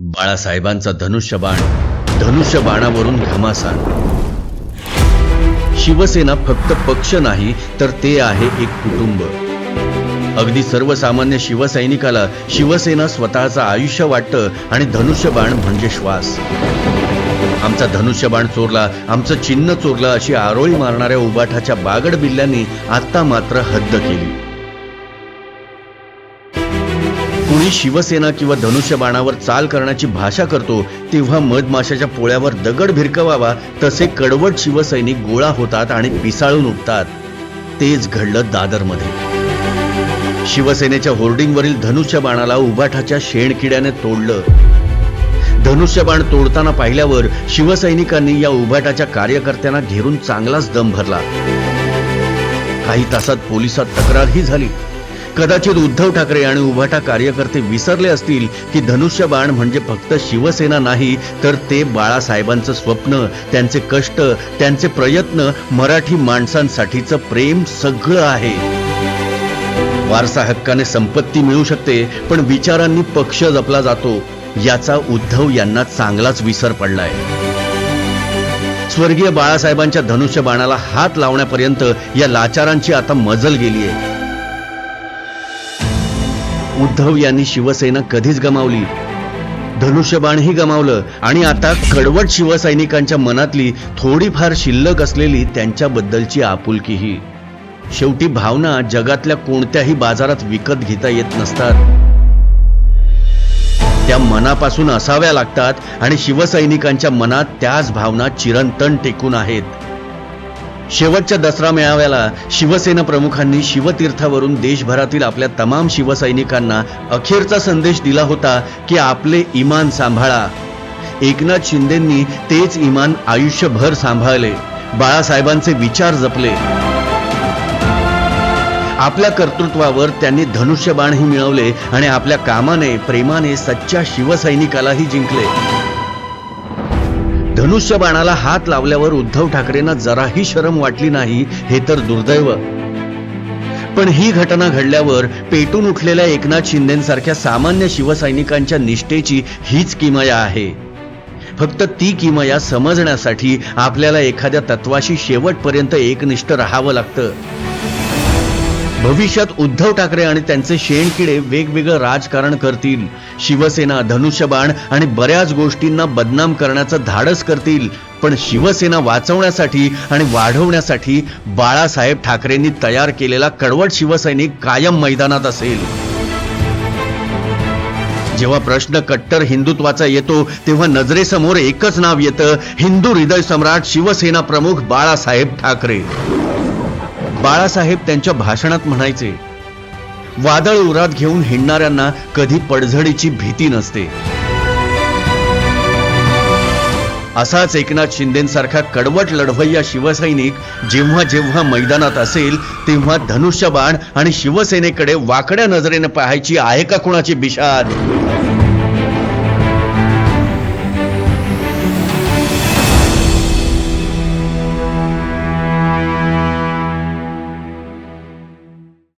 बाळासाहेबांचा धनुष्यबाण धनुष्यबाणावरून घमासान. शिवसेना फक्त पक्ष नाही तर ते आहे एक कुटुंब. अगदी सर्वसामान्य शिवसैनिकाला शिवसेना स्वतःचं आयुष्य वाटतं आणि धनुष्यबाण म्हणजे श्वास. आमचा धनुष्यबाण चोरला आमचं चिन्ह चोरलं अशी आरोळी मारणाऱ्या उबाठाच्या बागड बिल्ल्यांनी आता मात्र हद्द केली. कुणी शिवसेना किंवा धनुष्यबाणावर चाल करण्याची भाषा करतो तेव्हा मधमाशाच्या पोळ्यावर दगड भिरकवावा तसे कडवट शिवसैनिक गोळा होतात आणि पिसाळून उठतात. तेच घडलं दादरमध्ये. शिवसेनेच्या होर्डिंगवरील धनुष्यबाणाला उबाठाच्या शेणकिड्याने तोडलं. धनुष्यबाण तोडताना पाहिल्यावर शिवसैनिकांनी या उभाटाच्या कार्यकर्त्यांना घेरून चांगलाच दम भरला. काही तासात पोलिसात तक्रारही झाली. कदाचित उद्धव ठाकरे आणि उभाटा कार्यकर्ते विसरले असतील की धनुष्यबाण म्हणजे फक्त शिवसेना नाही तर ते बाळासाहेबांचं स्वप्न त्यांचे कष्ट त्यांचे प्रयत्न मराठी माणसांसाठीचं प्रेम सगळं आहे. वारसा हक्काने संपत्ती मिळू शकते पण विचारांनी पक्ष जपला जातो याचा उद्धव यांना चांगलाच विसर पडलाय. स्वर्गीय बाळासाहेबांच्या धनुष्यबाणाला हात लावण्यापर्यंत या लाचारांची आता मजल गेलीय. उद्धव यांनी शिवसेना कधीच गमावली. धनुष्यबाणही गमावलं आणि आता कडवट शिवसैनिकांच्या मनातली थोडीफार शिल्लक असलेली त्यांच्याबद्दलची आपुलकीही. शेवटी भावना जगातल्या कोणत्याही बाजारात विकत घेता येत नसतात. त्या मनापासून असाव्या लागतात आणि शिवसैनिकांच्या मनात त्याच भावना चिरंतन टेकून आहेत. शेवटच्या दसरा मेळाव्याला शिवसेना प्रमुखांनी शिवतीर्थावरून देशभरातील आपल्या तमाम शिवसैनिकांना अखेरचा संदेश दिला होता की आपले इमान सांभाळा. एकनाथ शिंदेंनी तेच इमान आयुष्यभर सांभाळले. बाळासाहेबांचे विचार जपले. आपल्या कर्तृत्वावर त्यांनी धनुष्यबाणही मिळवले आणि आपल्या कामाने प्रेमाने सच्च्या शिवसैनिकालाही जिंकले. धनुष्य बाणाला हात लावल्यावर उद्धव ठाकरेंना जराही शरम वाटली नाही हे तर दुर्दैव. पण ही घटना घडल्यावर पेटून उठलेल्या एकनाथ शिंदेसारख्या सामान्य शिवसैनिकांच्या निष्ठेची हीच किमया आहे. फक्त ती किमया समजण्यासाठी आपल्याला एखाद्या तत्वाशी शेवटपर्यंत एकनिष्ठ राहावं लागतं. भविष्यात उद्धव ठाकरे आणि त्यांचे शेणकिडे वेगवेगळं राजकारण करतील. शिवसेना धनुष्यबाण आणि बऱ्याच गोष्टींना बदनाम करण्याचं धाडस करतील. पण शिवसेना वाचवण्यासाठी आणि वाढवण्यासाठी बाळासाहेब ठाकरेंनी तयार केलेला कडवट शिवसैनिक कायम मैदानात असेल. जेव्हा प्रश्न कट्टर हिंदुत्वाचा येतो तेव्हा नजरेसमोर एकच नाव येतं हिंदू हृदय सम्राट शिवसेना प्रमुख बाळासाहेब ठाकरे. बाळासाहेब त्यांच्या भाषणात म्हणायचे वादळ उरात घेऊन हिंडणाऱ्यांना कधी पडझडीची भीती नसते. असाच एकनाथ शिंदेसारखा कडवट लढवय्या शिवसैनिक जेव्हा जेव्हा मैदानात असेल तेव्हा धनुष्यबाण आणि शिवसेनेकडे वाकड्या नजरेने पाहायची आहे का कुणाची बिशाद